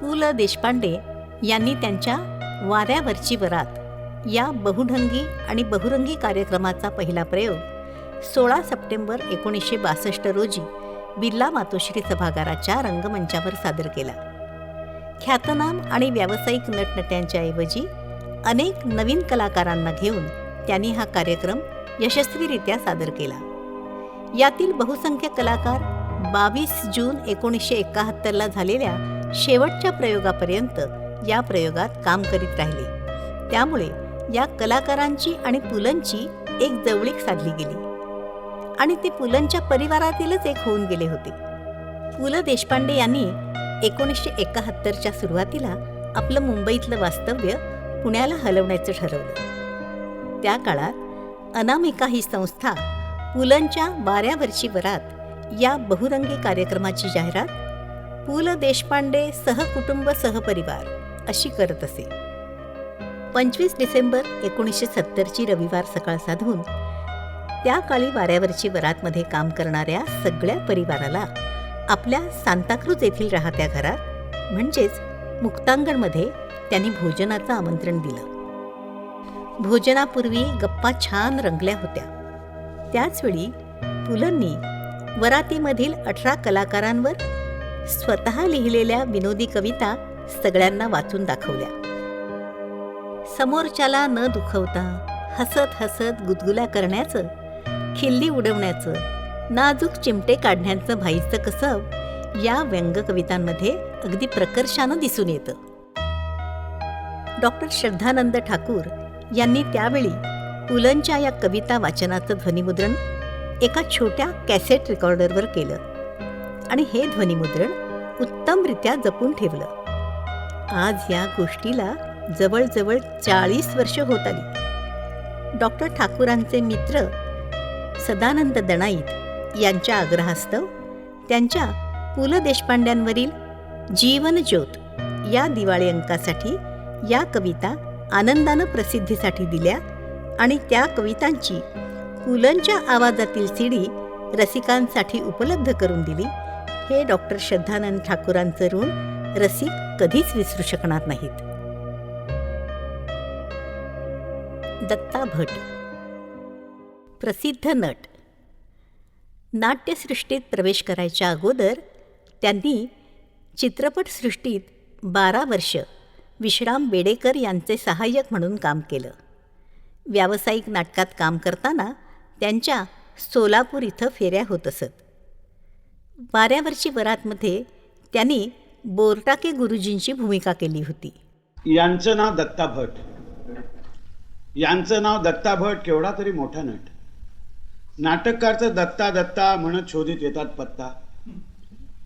पु ल देशपांडे यांनी त्यांच्या वाऱ्यावरची वरात या बहुढंगी आणि बहुरंगी कार्यक्रमाचा पहिला प्रयोग सोळा सप्टेंबर एकोणीसशे बासष्ट रोजी बिर्ला मातोश्री सभागाराच्या रंगमंचावर सादर केला. ख्यातनाम आणि व्यावसायिक नटनट्यांच्या ऐवजी अनेक नवीन कलाकारांना घेऊन त्यांनी हा कार्यक्रम यशस्वीरित्या सादर केला. यातील बहुसंख्य कलाकार बावीस जून एकोणीसशे एकाहत्तरला झालेल्या शेवटच्या प्रयोगापर्यंत या प्रयोगात काम करीत राहिले. त्यामुळे या कलाकारांची आणि पुलंची एक जवळीक साधली गेली. आणि ते पुलंच्या परिवारातीलच एक होऊन गेले होते. पु ल देशपांडे यांनी एकोणीसशे एकाहत्तरच्या सुरुवातीला आपलं मुंबईतलं वास्तव्य पुण्याला हलवण्याचं ठरवलं. त्या काळात अनामिका ही संस्था पुलंच्या वाऱ्यावरची वरात या बहुरंगी कार्यक्रमाची जाहिरात पु ल देशपांडे सहकुटुंब सहपरिवार अशी करत असे. पंचवीस डिसेंबर एकोणीसशे सत्तरची रविवार सकाळ साधून त्या काळी वाऱ्यावरची वरातमध्ये काम करणाऱ्या सगळ्या परिवाराला आपल्या सांताक्रूज येथील राहत्या घरात म्हणजेच मुक्तांगणमध्ये त्यांनी भोजनाचं आमंत्रण दिलं. भोजनापूर्वी गप्पा छान रंगल्या होत्या. त्याचवेळी पुलंनी वरातीमधील अठरा कलाकारांवर स्वतः लिहिलेल्या विनोदी कविता सगळ्यांना वाचून दाखवल्या. समोरच्याला न दुखवता हसत हसत गुदगुल्या करण्याचं खिल्ली उडवण्याचं नाजूक चिमटे काढण्याचं भाईचं कसब या व्यंग कवितांमध्ये अगदी प्रकर्षानं दिसून येतं. डॉक्टर श्रद्धानंद ठाकूर यांनी त्यावेळी पुलंच्या या कविता वाचनाचं ध्वनिमुद्रण एका छोट्या कॅसेट रेकॉर्डरवर केलं. आणि हे ध्वनिमुद्रण उत्तमरित्या जपून ठेवलं. आज या गोष्टीला जवळजवळ चाळीस वर्ष होत आली. डॉक्टर ठाकूरांचे मित्र सदानंद दणाईत यांच्या आग्रहास्तव त्यांच्या पु ल देशपांड्यांवरील जीवनज्योत या दिवाळी अंकासाठी या कविता आनंदानं प्रसिद्धीसाठी दिल्या आणि त्या कवितांची पुलंच्या आवाजातील सीडी रसिकांसाठी उपलब्ध करून दिली. हे डॉक्टर श्रद्धानंद ठाकूरांचं ऋण रसिक कधीच विसरू शकणार नाहीत. दत्ता भट. प्रसिद्ध नट. नाट्यसृष्टीत प्रवेश करायच्या अगोदर त्यांनी चित्रपटसृष्टीत बारा वर्ष विश्राम बेडेकर यांचे सहाय्यक म्हणून काम केलं. व्यावसायिक नाटकात काम करताना त्यांच्या सोलापूर इथं फेऱ्या होत असत. वाऱ्यावरची वरातमध्ये त्यांनी बोरटाके गुरुजींची भूमिका केली होती. यांचं नाव दत्ता भट. यांचं नाव दत्ता भट केवढा तरी मोठा नट. नाटककारचं दत्ता दत्ता म्हणत शोधित येतात पत्ता.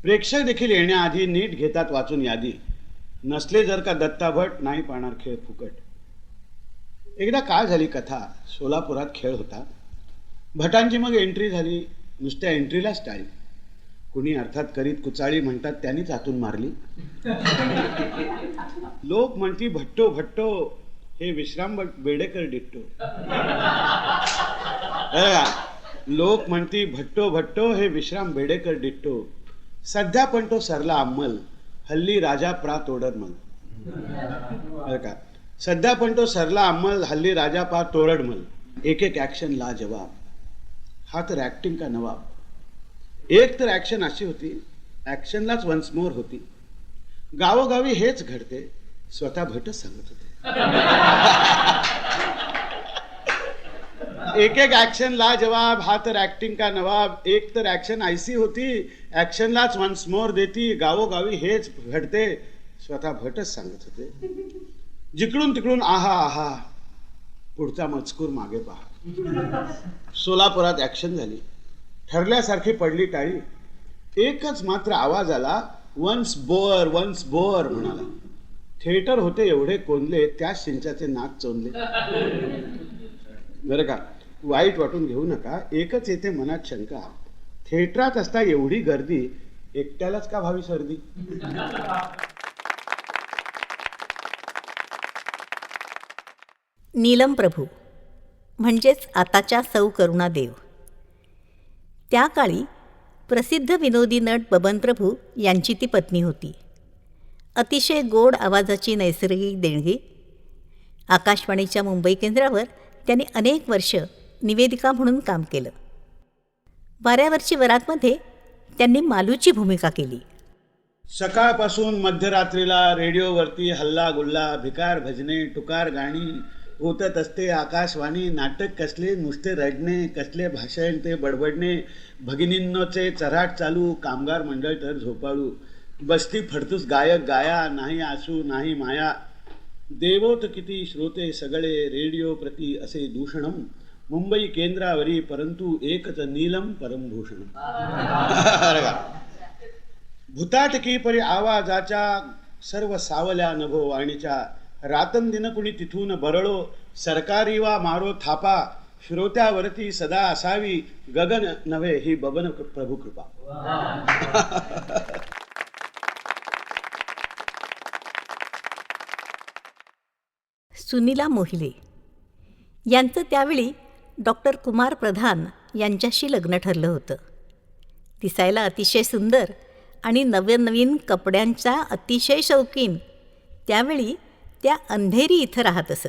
प्रेक्षक देखील येण्याआधी नीट घेतात वाचून यादी. नसले जर का दत्ता भट नाही पाहणार खेळ फुकट. एकदा काय झाली कथा. सोलापुरात खेळ होता. भटांची मग एंट्री झाली. नुसत्या एंट्रीलाच टाळी कुणी अर्थात करीत कुचाळी म्हणतात त्यांनीच आतून मारली. लोक म्हणती भट्टो भट्टो हे विश्राम भट- बेडेकर डिट्टो. लोक म्हणती भट्टो भट्टो हे विश्राम बेडेकर डिट्टो. सध्या पण तो सरला अंमल हल्ली राजा प्रा तोडरमल बरं का सध्या पण तो सरला अंमल हल्ली राजा पा तोरडमल एक एक ऍक्शन ला जवाब हा तर ऍक्टिंग का नवाब? एक तर ॲक्शन अशी होती ॲक्शनलाच वन्स मोर होती. गावोगावी हेच घडते स्वतः भटच सांगत होते. एक एक ॲक्शनला जवाब हा तर ॲक्टिंग का नवाब एक तर ॲक्शन आयसी होती ॲक्शनलाच वन्स मोर देती गावोगावी हेच घडते स्वतः भटच सांगत होते. जिकडून तिकडून आहा आहा पुढचा मजकूर मागे पहा. सोलापुरात ॲक्शन झाली. ठरल्यासारखी पडली टाळी. एकच मात्र आवाज आला वन्स बोअर वन्स बोअर म्हणाला. थिएटर होते एवढे कोंदले त्याच शिंचाचे नाक चोंदले. बरं का वाईट वाटून घेऊ नका एकच येते मनात शंका. थिएटरात असता एवढी गर्दी एकट्यालाच का भावी सर्दी? नीलम प्रभू म्हणजेच आताच्या सौ करुणादेव. त्या काळी प्रसिद्ध विनोदी नट बबन प्रभू यांची ती पत्नी होती. अतिशय गोड आवाजाची नैसर्गिक देणगी. आकाशवाणीच्या मुंबई केंद्रावर त्यांनी अनेक वर्ष निवेदिका म्हणून काम केलं. वाऱ्यावरची वरातमध्ये त्यांनी मालूची भूमिका केली. सकाळपासून मध्यरात्रीला रेडिओवरती हल्ला गुल्ला भिकार भजने टुकार गाणी होतत असते. आकाशवाणी नाटक कसले नुसते रडणे कसले भाषण ते बडबडणे भगिनींनोचे चराट चालू कामगार मंडळ तर झोपाळू. बसती फडतूस गायक गाया नाही आसू नाही माया. देवोत किती श्रोते सगळे रेडिओ प्रति असे दूषणम. मुंबई केंद्रावरी परंतु एकच नीलम परमभूषण भूताटकी परी आवाजाच्या सर्व सावल्या नभो वाणीच्या. रातन दिन कुणी तिथून बरळो सरकारी वा मारो थापा श्रोत्यावरती सदा असावी गगन नव्हे ही बबन प्रभू कृपा. सुनीला मोहिले. यांचं त्यावेळी डॉक्टर कुमार प्रधान यांच्याशी लग्न ठरलं होतं. दिसायला अतिशय सुंदर आणि नवनवीन कपड्यांचा अतिशय शौकीन. त्यावेळी त्या अंधेरी इथं राहत असत.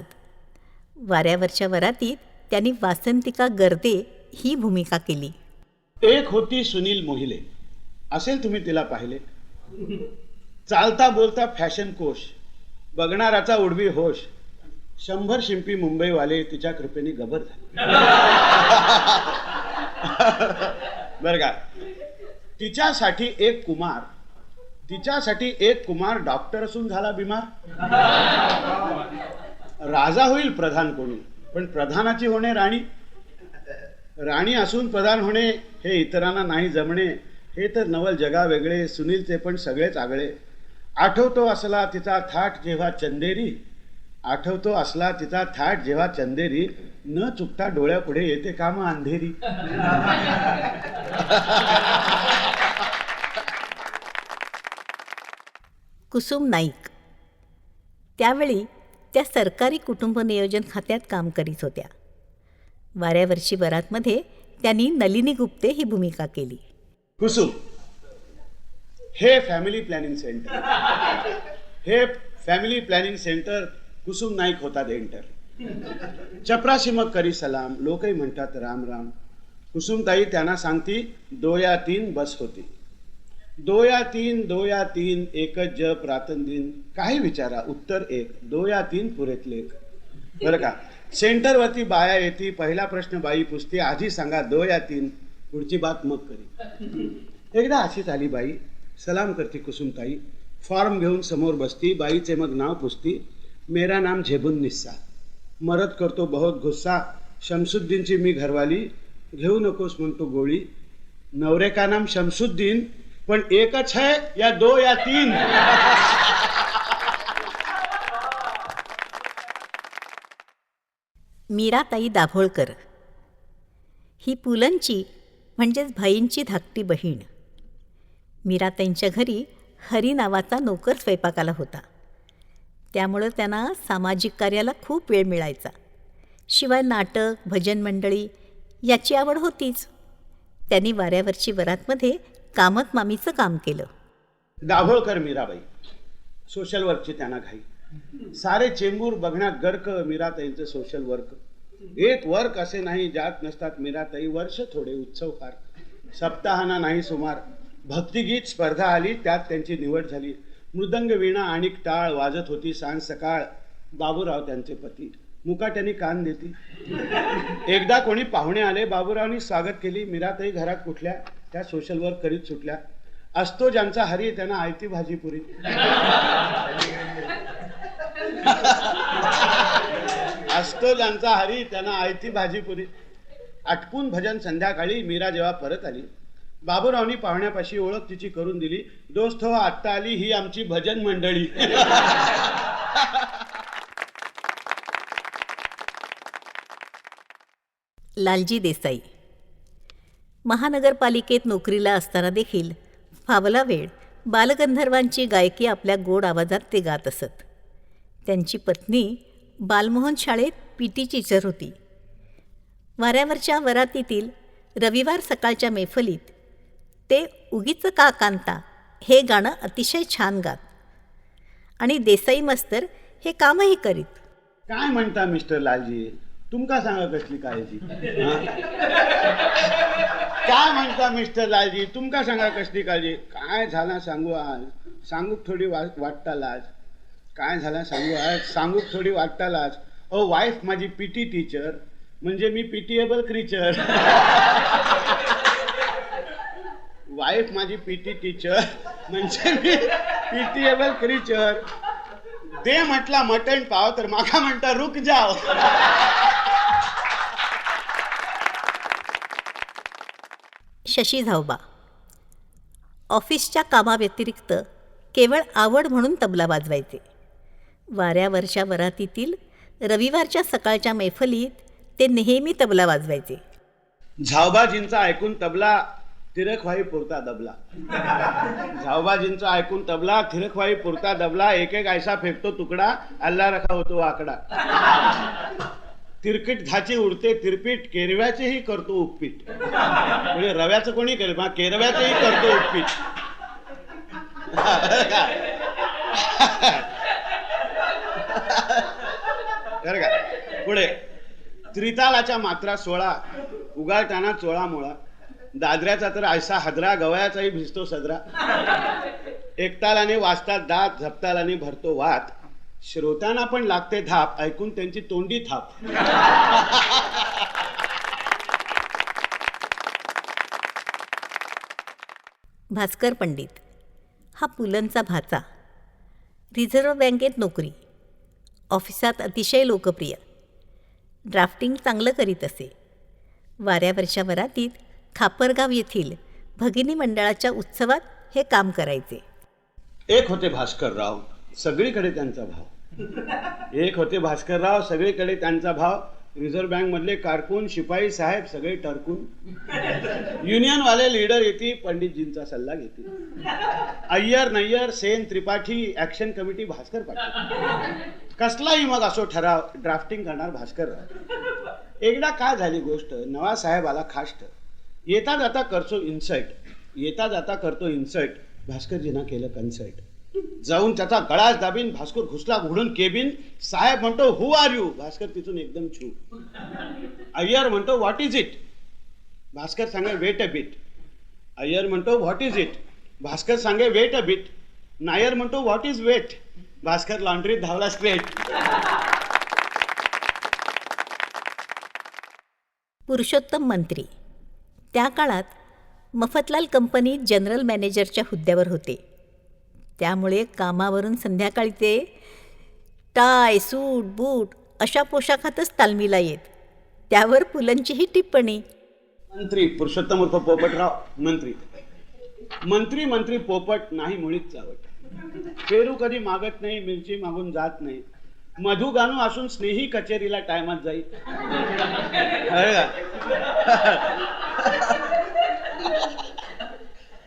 वाऱ्यावरच्या वरातीत त्यांनी वासंतिका गर्दे ही भूमिका केली. एक होती सुनील मोहिले. असेल तुम्ही तिला पाहिले. चालता बोलता फॅशन कोश बघणाराचा उडवी होश शंभर शिंपी मुंबईवाले तिच्या कृपेने गबर झाले. बर का. तिच्यासाठी एक कुमार तिच्यासाठी एक कुमार डॉक्टर असून झाला बिमार. राजा होईल प्रधान कोणी पण प्रधानाची होणे राणी राणी असून प्रधान होणे हे इतरांना नाही जमणे हे तर नवल जगा वेगळे सुनीलचे पण सगळेच आगळे. आठवतो असला तिचा थाट जेव्हा चंदेरी आठवतो असला तिचा थाट जेव्हा चंदेरी न चुकता डोळ्यापुढे येते काम अंधेरी. कुसुम नाईक. त्यावेळी त्या सरकारी कुटुंब नियोजन खात्यात काम करीत होत्या. वाऱ्यावरची वरातमध्ये त्यांनी नलिनी गुप्ते ही भूमिका केली. कुसुम हे फॅमिली प्लॅनिंग सेंटर हे family planning centre Kusum Naik होतात एंटर चपराशी मग करी सलाम लोकही म्हणतात राम राम. कुसुमताई त्यांना सांगती दोया तीन बस होती. दोया तीन दोया तीन एकच जप प्रातंदिन दिन. काही विचारा उत्तर एक. दोया तीन पुरेत लेख. बरं का? सेंटरवरती बाया येते पहिला प्रश्न बाई पुसते आधी सांगा दोया तीन पुढची बात मग करी. एकदा अशीच आली बाई सलाम करते कुसुमताई. फॉर्म घेऊन समोर बसती बाईचे मग नाव पुसती मेरा नाम झेबुन निस्सा. मरत करतो बहुत गुस्सा. शमसुद्दीनची मी घरवाली. घेऊ नकोस म्हणतो गोळी. नवरेका नाम शमसुद्दीन? पण एकच है या दो या तीन. मीराताई दाभोळकर. ही पुलंची म्हणजेच भाईंची धाकटी बहीण. मीराताईंच्या घरी हरी नावाचा नोकर स्वयंपाकाला होता. त्यामुळं त्यांना सामाजिक कार्याला खूप वेळ मिळायचा. शिवाय नाटक भजन मंडळी याची आवड होतीच. त्यांनी वाऱ्यावरची वरातमध्ये कामत मामीचं काम केलं. दाभोळकर मीराबाई सोशल वर्कची त्यांना घाई. सारे चेंबूर बघण्यात गर्क मीराताईंचं सोशल वर्क एक वर्क असे नाही जात नसतात मीराताई वर्ष थोडे उत्सव फार. सप्ताहाना नाही सुमार भक्तिगीत स्पर्धा आली त्यात त्यांची निवड झाली. मृदंग वीणा आणि टाळ वाजत होती सांज सकाळ. बाबूराव त्यांचे पती. मुकाट्याने कान देती. एकदा कोणी पाहुणे आले बाबूरावनी स्वागत केली मीराताई घरात कुठल्या? त्या सोशल वर्क करीत सुटल्या. असतो ज्यांचा हरी त्यांना आयती भाजी पुरी. असतो ज्यांचा हरी त्यांना आयती भाजी पुरी. आटपून भजन संध्याकाळी मीरा जेव्हा परत आली बाबूरावनी पाहुण्यापाशी ओळख तिची करून दिली दोस्त हो आत्ता आली ही आमची भजन मंडळी. लालजी देसाई महानगरपालिकेत नोकरीला असताना देखील फावला वेळ बालगंधर्वांची गायकी आपल्या गोड आवाजात ते गात असत. त्यांची पत्नी बालमोहन शाळेत पी टी टीचर होती. वाऱ्यावरच्या वरातीतील रविवार सकाळच्या मैफलीत ते उगीच का कांता हे गाणं अतिशय छान गात. आणि देसाई मस्तर हे कामही करीत. काय म्हणता मिस्टर लालजी? तुमका सांगा कसली काळजी? काय म्हणता मिस्टर लालजी? तुमका सांगा कसली काळजी? काय झाला सांगू आज? सांगूक थोडी वा वाटता काय झाला सांगू आज? सांगूक थोडी वाटतालाच ओ वाईफ माझी पीटी टीचर म्हणजे मी पीटीएबल क्रीचर वाईफ माझी पीटी टीचर म्हणजे मी पीटीएबल क्रीचर दे म्हटला मटण पाव तर माका म्हणता रुक जाव शशी झावबा. ऑफिसच्या कामाव्यतिरिक्त केवळ आवड म्हणून तबला वाजवायचे. वाऱ्यावरच्या वरातीतील रविवारच्या सकाळच्या मैफलीत ते नेहमी तबला वाजवायचे. झावबाजींचा ऐकून तबला तिरकवाई पुरता दबला झावबाजींचा ऐकून तबला थिरकवाई पुरता दबला एक एक ऐसा फेकतो तुकडा अल्ला रखा होतो आकडा. तिरकीट धाची उडते तिरपीट केरव्याचेही करतो उपपीट म्हणजे रव्याचं कोणी केलं? बा केरव्याचेही करतो उपपीट बरं का? पुढे. त्रितालाच्या मात्रा सोळा उगाळताना चोळा मोळा. दादऱ्याचा तर आयसा हदरा गवयाचाही भिजतो सदरा. एकतालाने वाचतात दात झपतालाने भरतो वात. श्रोत्यांना पण लागते धाप ऐकून त्यांची तोंडी थाप. भास्कर पंडित हा पुलंचा भाचा. रिझर्व्ह बँकेत नोकरी. ऑफिसात अतिशय लोकप्रिय. ड्राफ्टिंग चांगलं करीत असे. वाऱ्यावरच्या वरातीत खापरगाव येथील भगिनी मंडळाच्या उत्सवात हे काम करायचे. एक होते भास्करराव सगळीकडे त्यांचा भाव. एक होते भास्करराव सगळीकडे त्यांचा भाव. रिझर्व्ह बँक मधले कारकून शिपाई साहेब सगळे टरकून. युनियन वाले लीडर येते पंडितजींचा सल्ला घेते अय्यर नय्यर सेन त्रिपाठी ऍक्शन कमिटी भास्कर पाटील. कसलाही मग असो ठराव ड्राफ्टिंग करणार भास्करराव. एकदा काय झाली गोष्ट नवा साहेब आला खाष्ट. येता जाता करतो इन्सल्ट येता जाता करतो इन्सल्ट भास्करजींना केलं कन्सल्ट जाऊन त्याचा गळाच दाबीन भास्कर घुसला घुडून केबिन. साहेब म्हणतो हु आर यू भास्कर तिथून एकदम छू. अय्यर म्हणतो व्हॉट इज इट भास्कर सांगे वेट अ बिट अय्यर म्हणतो व्हॉट इज इट भास्कर सांगे वेट अ बिट नायर म्हणतो व्हॉट इज वेट भास्कर लॉन्ड्रीत धावला स्ट्रेट पुरुषोत्तम मंत्री. त्या काळात मफतलाल कंपनीत जनरल मॅनेजरच्या हुद्द्यावर होते. त्यामुळे कामावरून संध्याकाळी ते टाय सूट बूट अशा पोशाखातच तालमीला येत. त्यावर पुलंचीही टिप्पणी. मंत्री पुरुषोत्तम उर्फ पोपटराव मंत्री. मंत्री मंत्री पोपट नाही मुळीच चावट पेरू कधी मागत नाही मिरची मागून जात नाही. मधु गाणू असून स्नेही कचेरीला टायमात जाईल.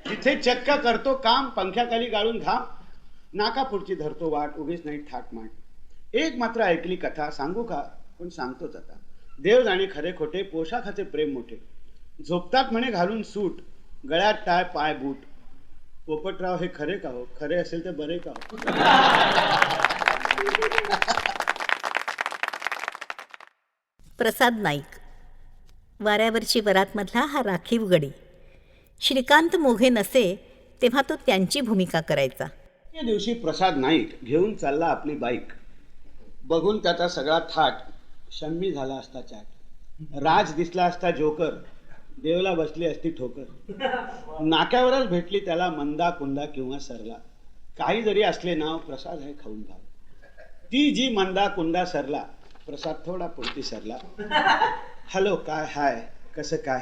अरे तिथे चक्क करतो काम पंख्याखाली गाळून घाम. नाकापुढची धरतो वाट उभीच नाही ठाकमाट एक मात्र ऐकली कथा सांगू का? पण सांगतोच आता. देव जाणे खरे खोटे पोशाखाचे प्रेम मोठे. झोपतात म्हणे घालून सूट गळ्यात टाय पाय बूट. पोपटराव हे खरे का हो? खरे असेल तर बरे का हो? प्रसाद नाईक. वाऱ्यावरची वरातमधला हा राखीव गडी. श्रीकांत मोघे नसे तेव्हा तो त्यांची भूमिका करायचा. त्या दिवशी प्रसाद नाईक घेऊन चालला आपली बाईक. बघून त्याचा सगळा थाट शम्मी झाला असता चाट. राज दिसला असता जोकर. देवला बसली असती ठोकर. नाक्यावरच भेटली त्याला मंदा कुंदा किंवा सरला. काही जरी असले नाव प्रसाद हे खाऊन भाव ती जी मंदा कुंदा सरला प्रसाद थोडा पुरती सरला. हॅलो काय हाय? कसं काय?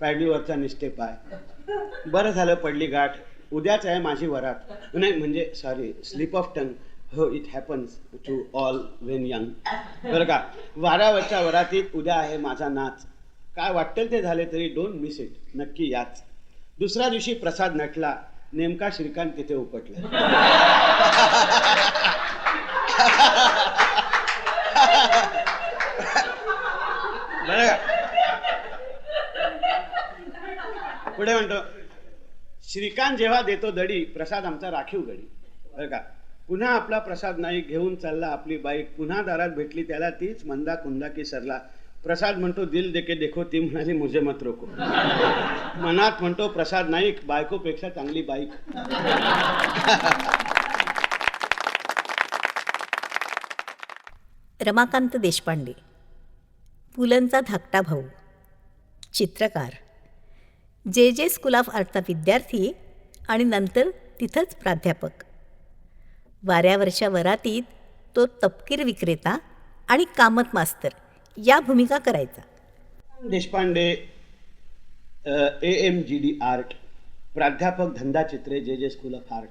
पॅडलीवरचा निष्ठे पाय. बरं झालं पडली गाठ. उद्याच आहे माझी वरात. नाही म्हणजे सॉरी स्लिप ऑफ टंग हो it happens to all when young बरं का? वाऱ्यावरच्या वरातीत उद्या आहे माझा नाच. काय वाटेल ते झाले तरी डोंट मिस इट नक्की याच. दुसऱ्या दिवशी प्रसाद नटला. नेमका श्रीकांत तिथे उपटला. पुढे म्हणतो श्रीकांत जेव्हा देतो दडी प्रसाद आमचा राखीव गडी बरं का? पुन्हा आपला प्रसाद नाईक घेऊन चालला आपली बाईक पुन्हा दारात भेटली त्याला तीच मंदा कुंदा की सरला. प्रसाद म्हणतो दिल देके देखो ती म्हणाली मुझे मत रोको. मनात म्हणतो प्रसाद नाईक बायकोपेक्षा चांगली बाईक रमाकांत देशपांडे. पुलंचा धाकटा भाऊ. चित्रकार. जे जे स्कूल ऑफ आर्टचा विद्यार्थी आणि नंतर तिथंच प्राध्यापक. वाऱ्यावरच्या वरातीत तो तपकीर विक्रेता आणि कामत मास्तर या भूमिका करायचा. Deshpande A M G D art प्राध्यापक धंदा चित्रे जे जे स्कूल ऑफ आर्ट.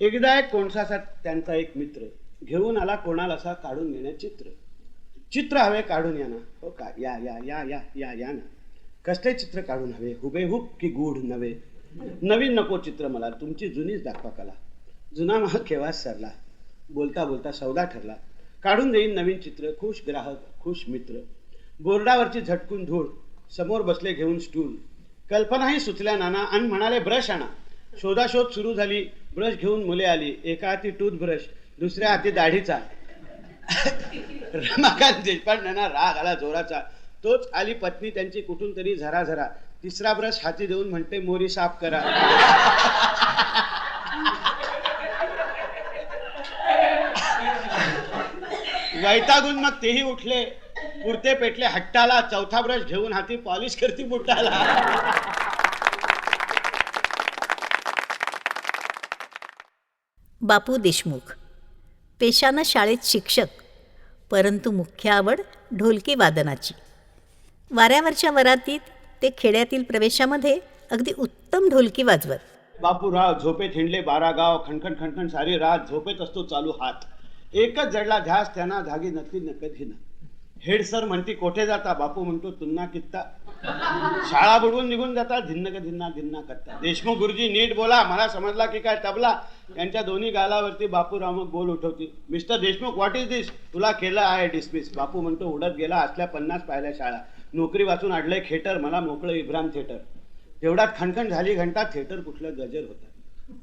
एकदा एक कोणसाचा त्यांचा एक मित्र घेऊन आला कोणाला असा काढून घेण्या चित्र. चित्र हवे काढून या ना. हो का? या या या या या या ना. कसले चित्र काढून हवे? हुबेहूब की गूढ नवे नवीन नको चित्र मला. तुमची जुनीच दाखवा कला. जुना महा केव्हाच सरला? बोलता बोलता सौदा ठरला. काढून देईन नवीन चित्र. खुश ग्राहक खुश मित्र. बोर्डावरची झटकून धूळ. समोर बसले घेऊन स्टूल. कल्पनाही सुचल्या नाना आणि म्हणाले ब्रश आणा. शोधाशोध सुरू झाली. ब्रश घेऊन मुले आली. एका हाती टूथब्रश दुसऱ्या हाती दाढीचा. रमाकांत देशपांडेंना राग आला जोराचा. तोच आली पत्नी त्यांची कुठून तरी झरा झरा. तिसरा ब्रश हाती देऊन म्हणते मोरी साफ करा. वैतागून मग तेही उठले. पुरते पेटले हट्टाला. चौथा ब्रश घेऊन हाती पॉलिश करती बुटाला. बापू देशमुख. पेशानं शाळेत शिक्षक परंतु मुख्य आवड ढोलकी वादनाची. वाऱ्यावरच्या वरातीत ते खेड्यातील प्रवेशामध्ये अगदी उत्तम ढोलकी वाजवत. बापूराव झोपेत हिंडले बारा गाव खणखण खणखण सारी रात झोपेत असतो चालू हात. एकच जडला ध्यास त्यांना धागी नसली न कधी ना हेड सर म्हणती कोठे जाता? बापू म्हणतो तुन्ना कित्ता. शाळा बुडवून निघून जाता धिन्न धिन्ना धिन्ना करता. देशमुख गुरुजी नीट बोला मला समजला की काय तबला? त्यांच्या दोन्ही गालावरती बापूराव मग बोल उठवते. Mister Deshmukh what is this तुला केलं आहे डिसमिस बापू म्हणतो उडत गेला असल्या पन्नास पाहिल्या शाळा. नोकरी वाचून अडलंय थिएटर मला मोकळं इब्राम थिएटर. तेवढ्यात खणखण झाली घंटा थिएटर कुठलं गजर होता.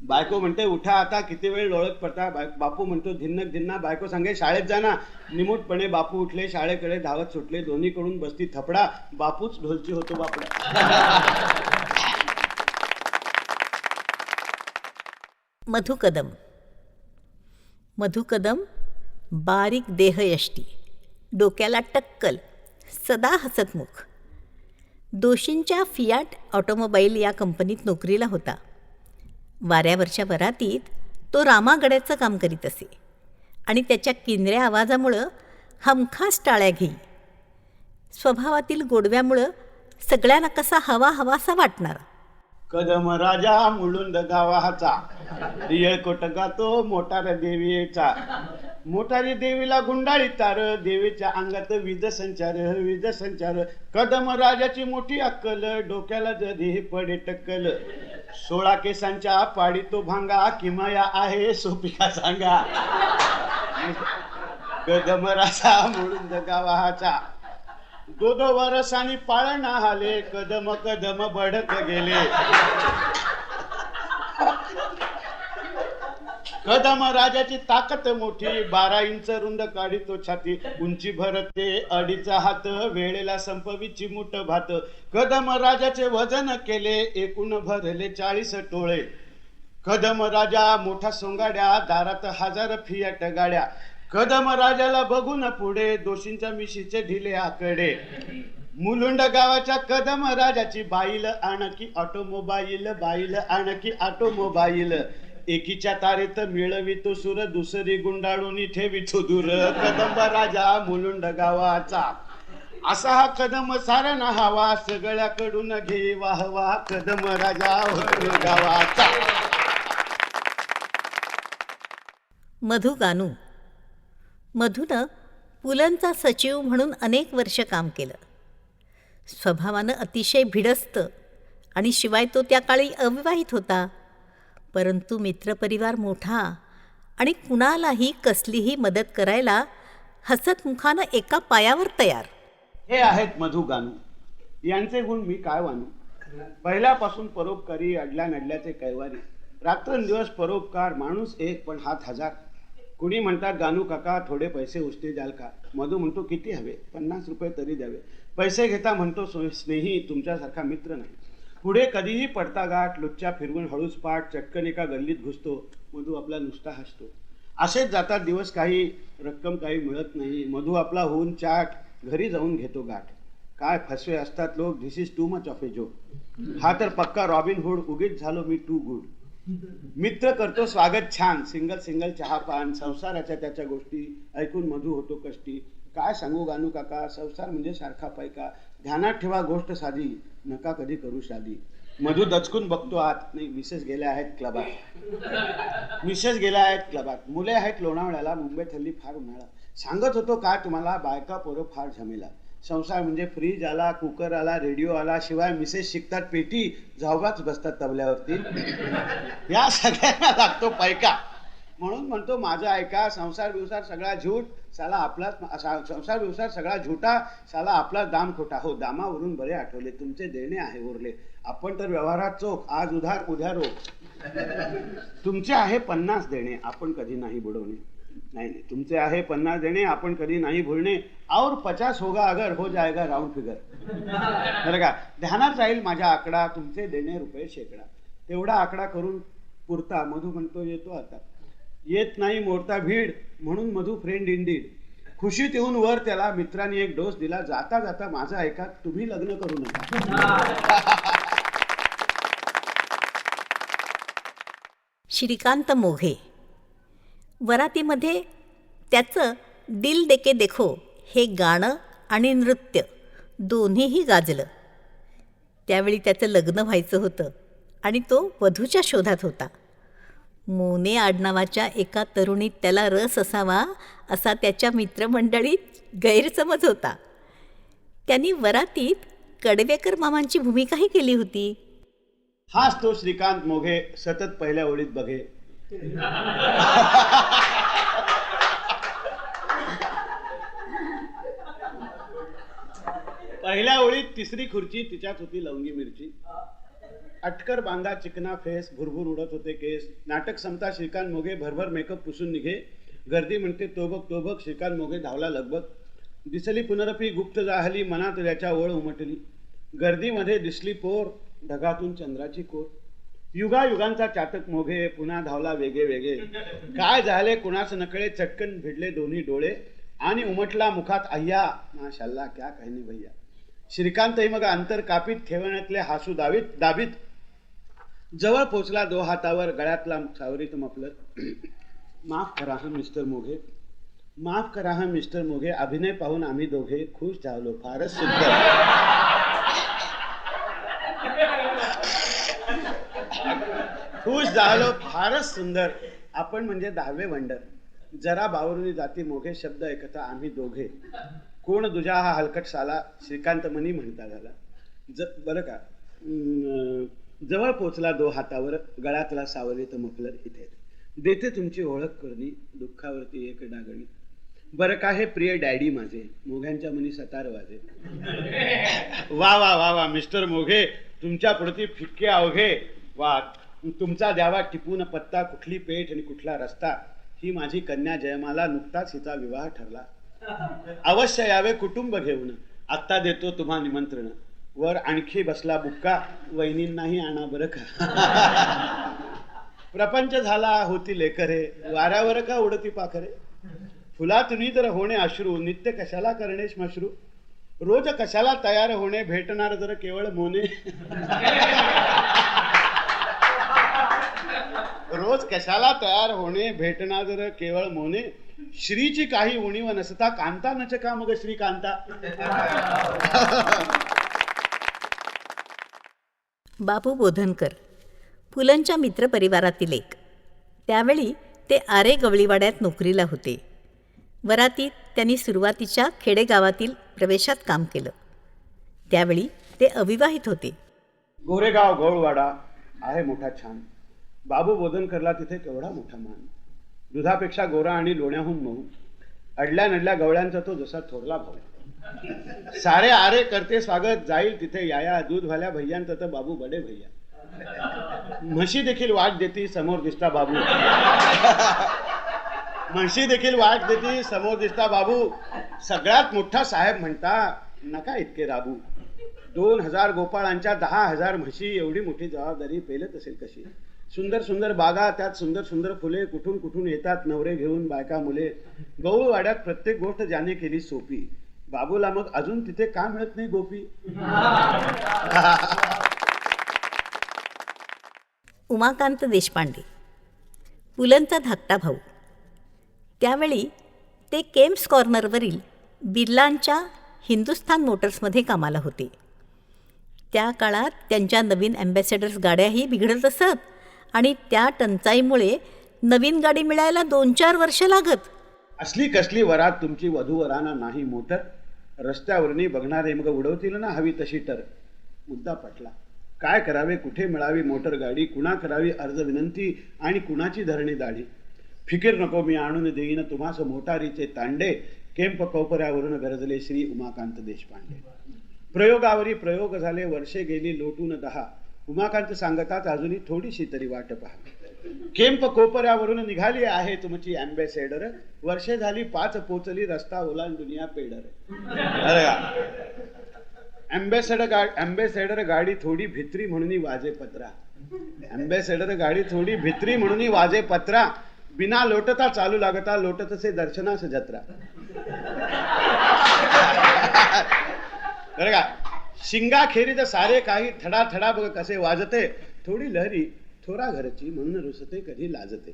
बायको म्हणते उठा आता किती वेळ लोळत पडता? बाय- बापू म्हणतो धिन्नक धिन्ना. बायको सांगे शाळेत जाना निमूटपणे बापू उठले शाळेकडे धावत सुटले दोन्हीकडून बसती थपडा. बापूच ढोलची होतो बापडा. मधु कदम. मधु कदम बारीक देहयष्टी. डोक्याला टक्कल. सदा हसतमुख दोषींच्या फियाट ऑटोमोबाईल या कंपनीत नोकरीला होता. वाऱ्यावरच्या वरातीत तो रामागड्याचं काम करीत असे आणि त्याच्या किंदऱ्या आवाजामुळं हमखास टाळ्या घेई. स्वभावातील गोडव्यामुळं सगळ्यांना कसा हवा हवासा वाटणारा. कदम राजा मुलुंद गावाचा येळकोट गातो मोटार देवीचा. मोटारी देवीला गुंडाळी तार देवीच्या अंगात विज संचार वीज संचार. कदम राजाची मोठी अक्कल डोक्याला जरी पडे टक्कल. सोळा केसांच्या पाडी तो भांगा किमाया आहे सोपिका सांगा. कदम राजा म्हणून गावाचा. दोदो वरसानी पाळणा हाले कदम कदम बढत गेले. कदम राजाची ताकद मोठी बारा इंच रुंद काढी तो छाती उंची भरते अडीचा हात वेळेला संपवीची मुठ भात. कदम राजाचे वजन केले एकूण भरले चाळीस टोळे. कदम राजा मोठा सोंगाड्या दारात हजार फियाट गाड्या. कदम राजाला बघून पुढे दोषींच्या मिशीचे ढिले आकडे. मुलुंड गावाच्या कदम राजाची बाईल आणखी ऑटोमोबाईल बाईल आणखी ऑटोमोबाईल. एकीच्या तारेत मिळवितो सुर दुसरी गुंडाळून ठेवितो दूर. कदंब राजा मुलुंड गावाचा. असा हा कदम सारा हवा सगळ्याकडून घे वाहवा. कदम राजा गावाचा. मधु गानू. मधुनं पुलंचा सचिव म्हणून अनेक वर्ष काम केलं. स्वभावानं अतिशय भिडस्त आणि शिवाय तो त्या काळी अविवाहित होता. परंतु मित्रपरिवार मोठा आणि कुणालाही कसलीही मदत करायला हसतमुखानं एका पायावर तयार. हे आहेत मधु गानू. यांचे गुण मी काय मानू पहिल्यापासून परोपकारी अडल्या नडल्याचे कैवारी. रात्रंदिवस परोपकार माणूस एक पण हात हजार. कुणी म्हणतात गानू काका थोडे पैसे उचते द्याल का? मधू म्हणतो किती हवे? पन्नास रुपये तरी द्यावे. पैसे घेता म्हणतो स्नेही तुमच्यासारखा मित्र नाही. पुढे कधीही पडता गाठ लुच्चा फिरवून हळूच पाठ चटकन एका गल्लीत घुसतो मधू आपला नुसता हसतो. असेच जातात दिवस काही रक्कम काही मिळत नाही. मधू आपला होऊन चाट घरी जाऊन घेतो गाठ. काय फसवे असतात लोक this is too much of a joke हा तर पक्का रॉबिन हुड उगीच झालो मी टू गुड मित्र करतो स्वागत छान सिंगल सिंगल चहा पान संसाराच्या त्याच्या गोष्टी ऐकून मधू होतो कष्टी. काय सांगू गानू काका संसार म्हणजे सारखा पैका. ध्यानात ठेवा गोष्ट साधी. नका कधी करू शादी. मधू दचकून बघतो आत. नाही मिसेस गेल्या आहेत क्लबात मिसेस गेल्या आहेत क्लबात मुले आहेत लोणावळ्याला मुंबईत हल्ली फार उन्हाळा. सांगत होतो का तुम्हाला बायका पोरं फार झमेला. संसार म्हणजे फ्रीज आला कुकर आला रेडिओ आला शिवाय मिसेस शिकतात पेटी जाऊगाच बसतात तबल्यावरती. या सगळ्यांना लागतो पैका. म्हणून म्हणतो माझं ऐका संसार व्यवसार सगळा झूट साला आपलाच संसार व्यवसार सगळा झुटा साला आपला दाम खोटा. हो दामावरून बरे आठवले तुमचे देणे आहे उरले. आपण तर व्यवहारात चोख आज उधार उद्या रोख. तुमचे आहे पन्नास देणे आपण कधी नाही बुडवणे. नाही नाही तुमचे आहे पन्नास देणे आपण कधी नाही भुलणे. और पचास होगा अगर हो जाएगा राऊंड फिगर बरं का? ध्यानात राहील माझ्या आकडा तुमचे देणे रुपये शेकडा. तेवढा आकडा करून पुरता. मधू म्हणतो येतो आता. येत नाही मोडता भीड म्हणून मधू फ्रेंड इंडीड खुशीत येऊन वर त्याला मित्रांनी एक डोस दिला. जाता जाता माझं ऐका तुम्ही लग्न करू नका. श्रीकांत मोघे. वरातीमध्ये त्याचं दिल देके देखो हे गाणं आणि नृत्य दोन्हीही गाजलं. त्यावेळी त्याचं लग्न व्हायचं होतं आणि तो वधूच्या शोधात होता. मोने आडनावाच्या एका तरुणीत त्याला रस असावा असा त्याच्या मित्रमंडळीत गैरसमज होता. त्यांनी वरातीत कडवेकर मामांची भूमिकाही केली होती. हाच तो श्रीकांत मोघे सतत पहिल्या ओळीत बघे. पहिल्या ओळीत तिसरी खुर्ची तिच्यात होती लवंगी मिरची. अटकर बांधा चिकना फेस भुरभुर उडत होते केस. नाटक संपता श्रीकांत मोघे भरभर मेकअप पुसून निघे. गर्दी म्हणते तोबक तोबक श्रीकांत मोघे धावला लगबग. दिसली पुनरपी गुप्त जाहली मनात त्याच्या ओळ उमटली. गर्दीमध्ये दिसली पोर ढगातून चंद्राची कोर. युगा युगांचा चातक मोघे पुन्हा धावला वेगे वेगे. काय झाले कुणास नकळे चटकन भिडले दोन्ही डोळे. आणि उमटला मुखात अय्या माशाल्ला क्या कहनी भैया. श्रीकांतही मग अंतर कापीत ठेवण्यातले हासू दावीत दाबीत जवळ पोचला दो हातावर गळ्यातला सावरीत मफलर माफ करा हा मिस्टर मोघे. माफ करा हा मिस्टर मोघे. अभिनय पाहून आम्ही दोघे खुश झालो. फारच सुंदर. खुश झालो. फारच सुंदर. आपण म्हणजे दहावे वंडर. जरा बावरुनी जाती मोघे शब्द ऐकता आम्ही दोघे. कोण दुजा हा हलकट साला श्रीकांत मनी म्हणता झाला. ज बरं का? जवळ पोचला दो हातावर गळ्यातला सावलीत मफलर इथे. देते तुमची ओळख करणी दुःखावरती एक डागणी. बरं का हे प्रिय डॅडी माझे? मोघ्यांच्या मनी सतार वाजे. वा वा वा वा मिस्टर मोघे तुमच्या पुढती फिक्के अवघे. वा तुमचा द्यावा टिपून पत्ता कुठली पेठ आणि कुठला रस्ता. ही माझी कन्या जयमाला नुकताच हिचा विवाह ठरला. अवश्य यावे कुटुंब घेऊन. आत्ता देतो तुम्हा निमंत्रण. वर आणखी बसला बुक्का वहिनींनाही आणा बरं का? प्रपंच झाला होती लेकरे वाऱ्यावर का उडती पाखरे? फुला तुम्ही तर होणे अश्रू नित्य कशाला करणे श्मश्रू? रोज कशाला तयार होणे भेटणार जर केवळ मोने? रोज कशाला तयार होणे भेटणार जर केवळ मोने? श्रीची काही उणीव नसता कांता नच का मग श्रीकांता. बापू बोधनकर पुलंच्या मित्रपरिवारातील एक. त्यावेळी ते आरे गवळीवाड्यात नोकरीला होते. वरातीत त्यांनी सुरुवातीच्या खेडेगावातील प्रवेशात काम केलं. त्यावेळी ते अविवाहित होते. गोरेगाव गौळवाडा आहे मोठा छान. बाबू बोधनकरला तिथे केवढा मोठा मान. दुधापेक्षा गोरा आणि लोण्याहून मऊ. अडल्या नडल्या गवळ्यांचा तो जसा थोरला भाऊ. सारे आरे करते स्वागत जाईल तिथे याया दूध व्हाल्या भैयांत तर बाबू बडे भैया. म्हशी देखील वाट देती समोर दिसता बाबू. म्हशी देखील वाट देती समोर दिसता बाबू. सगळ्यात मोठा साहेब म्हणता नका इतके राबू दोन हजार गोपाळांच्या दहा हजार म्हशी एवढी मोठी जबाबदारी पेलत असेल कशी? सुंदर सुंदर बागा त्यात सुंदर सुंदर फुले कुठून कुठून येतात नवरे घेऊन बायका मुले. गौवाड्यात प्रत्येक गोष्ट ज्याने केली सोपी. बाबूला मग अजून तिथे का मिळत नाही गोपी? उमाकांत देशपांडे पुलंचा धाकटा भाऊ. त्यावेळी ते केम्स कॉर्नरवरील बिर्लांच्या हिंदुस्थान मोटर्समध्ये कामाला होते. त्या काळात त्यांच्या नवीन ॲम्बॅसेडर्स गाड्याही बिघडत असत आणि त्या टंचाईमुळे नवीन गाडी मिळायला दोन चार वर्ष लागत. असली कसली वरात तुमची वधूवरांना नाही मोटर रस्त्यावरनी बघणारे मग उडवतील ना हवी तशी तर मुद्दा पटला. काय करावे कुठे मिळावी मोटर गाडी कुणा करावी अर्ज विनंती आणि कुणाची धरणी दाढी? फिकीर नको मी आणून देईन तुम्हास मोटारीचे तांडे. केम्प कोपऱ्यावरून गरजले श्री उमाकांत देशपांडे. प्रयोगावरी प्रयोग झाले वर्षे गेली लोटून दहा. उमाकांत सांगतात अजूनही थोडीशी तरी वाट पहा केम्प कोपऱ्यावरून निघाली आहे तुमची अँबेसेडर वर्षे झाली पाच पोचली रस्ता ओलांडून पेडर अरे अँबॅसेडर गा अँबेसेडर गाडी थोडी भित्री म्हणून वाजे पत्रा अँबेसेडर गाडी थोडी भित्री म्हणून वाजे पत्रा बिना लोटता चालू लागता लोटतसे दर्शनास जत्रा बरं का शिंगाखेरीचं सारे काही थडा थडा बघ कसे वाजते थोडी लहरी थोरा घरची म्हणून रुसते कधी लाजते.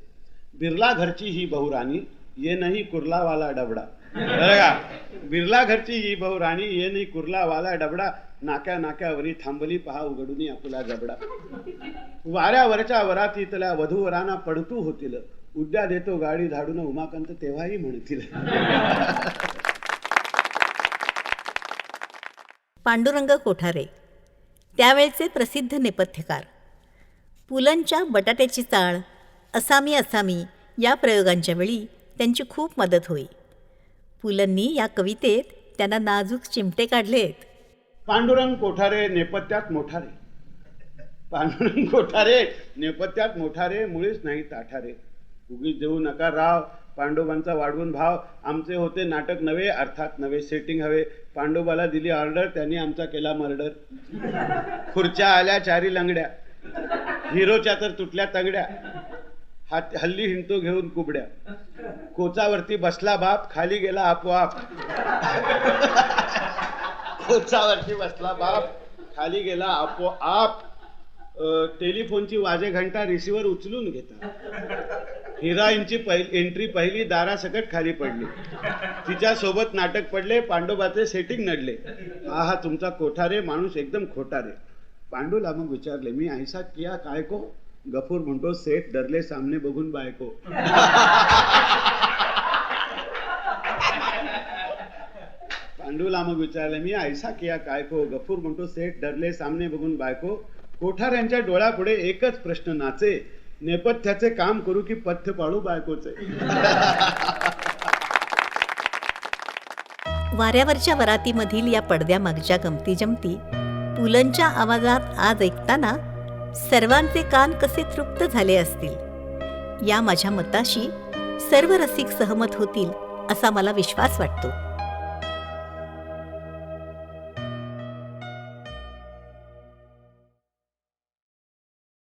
बिर्ला घरची ही बहुराणी ये नाही कुर्लावाला डबडा. बरं का? बिर्ला घरची ही बहुराणी ये नाही कुर्लावाला डबडा. नाक्या नाक्यावरी थांबली पहा उघडून आपला जबडा. वाऱ्यावरच्या वरातीतल्या वधूवरांना पडतू होतील. उद्या देतो गाडी धाडून उमाकांत तेव्हाही म्हणतील. पांडुरंग कोठारे त्यावेळचे प्रसिद्ध नेपथ्यकार. पुलंच्या बटाट्याची चाळ असामी असामी या प्रयोगांच्या वेळी त्यांची खूप मदत होई. पुलंनी या कवितेत त्यांना नाजूक चिमटे काढलेत. पांडुरंग कोठारे नेपथ्यात मोठारे. पांडुरंग कोठारे नेपथ्यात मोठारे मुळीच नाही ताठारे. उगीच देऊ नका राव पांडुबांचा वाढवून भाव. आमचे होते नाटक नवे अर्थात नवे सेटिंग हवे. पांडुबाला दिली ऑर्डर त्यांनी आमचा केला मर्डर खुर्च्या आल्या चारी लंगड्या. हिरोच्या तर तुटल्या तगड्या. हात हल्ली हिंडतो घेऊन कुबड्या. कोचावरती बसला बाप खाली गेला आपोआप. कोचावरती बसला बाप खाली गेला आपोआप. टेलिफोनची वाजे घंटा रिसिव्हर उचलून घेतात हिराईनची पहिली एंट्री पहिली दारासकट खाली पडली. तिच्या सोबत नाटक पडले पांडोबाचे सेटिंग नडले. हा हा तुमचा कोठारे माणूस एकदम खोटारे पांडूला मग विचारले मी ऐसा किया काय को? गफूर म्हणतो सेठ डरले सामने बघून बायको पांडूला मग विचारले मी ऐसा किया काय को? गफूर म्हणतो सेठ डरले सामने बघून बायको कोठाऱ्यांच्या डोळ्यापुढे एकच प्रश्न नाचे नेपथ्याचे काम करू की पथ्य पाळू बायकोचे वाऱ्यावरच्या वरातीमधील या पडद्यामागच्या गमती जमती पुलंच्या आवाजात आज ऐकताना सर्वांचे कान कसे तृप्त झाले असतील? या माझ्या मताशी सर्व रसिक सहमत होतील असा मला विश्वास वाटतो.